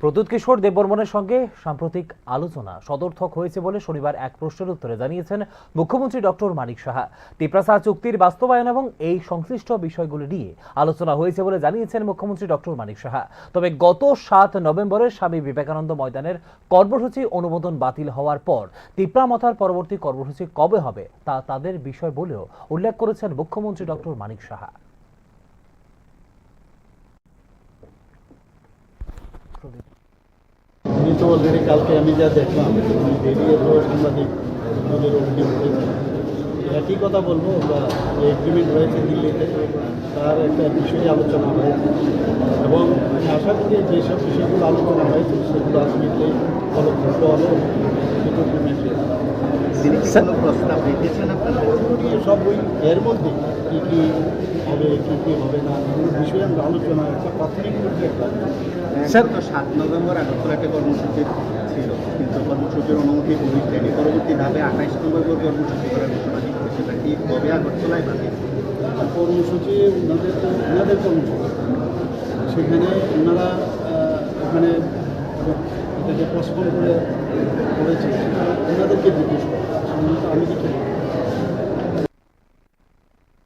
প্রদ্যুৎ কিশোর দেববর্মনের সঙ্গে সাম্প্রতিক আলোচনা সদর্থক হয়েছে বলে শনিবার এক প্রশ্নের উত্তরে জানিয়েছেন মুখ্যমন্ত্রী ডক্টর মানিক সাহা। তিপ্রাসা চুক্তির বাস্তবায়ন এবং এই সংশ্লিষ্ট বিষয়গুলি নিয়ে আলোচনা হয়েছে বলে জানিয়েছেন মুখ্যমন্ত্রী ডক্টর মানিক সাহা। তবে গত সাত নভেম্বরের স্বামী বিবেকানন্দ ময়দানের কর্মসূচি অনুমোদন বাতিল হওয়ার পর তিপ্রা মথার পরবর্তী কর্মসূচি কবে হবে তা তাদের বিষয় বলেও উল্লেখ করেছেন মুখ্যমন্ত্রী ডক্টর মানিক সাহা। উনি তো অলরেডি কালকে আমি যা দেখলাম বেরিয়ে তো সাংবাদিক একই কথা বলব বা যে এগ্রিমেন্ট হয়েছে দিল্লিতে তার একটা বিষয়ে আলোচনা হয়েছে। এবং আমি আশা করি যেসব বিষয়গুলো আলোচনা হয়েছে সেগুলো আলটিমেটলি ফলপ্রসূ কোনো প্রস্তাব রেখেছেন আপনাদের সব ওই এর মধ্যে কী কী হবে কী কী হবে না এই বিষয়ে আমরা আলোচনা একটা প্রাথমিক পর্যায়ে স্যার তো সাত নভেম্বর আগরতলাতে কর্মসূচি ছিল কিন্তু কর্মসূচির অনুমতি পরবর্তী ধাপে আঠাইশ নভেম্বর কর্মসূচি করার ঘোষণা সেটা কি কবে আগরতলায় বাতিল কর্মসূচি ওনাদের ওনাদের কর্মসূচি। সেখানে ওনারা ওখানে এটাকে পোস্টপোন করে করেছে। ওনাদেরকে জিজ্ঞেস করে আমি কিছু।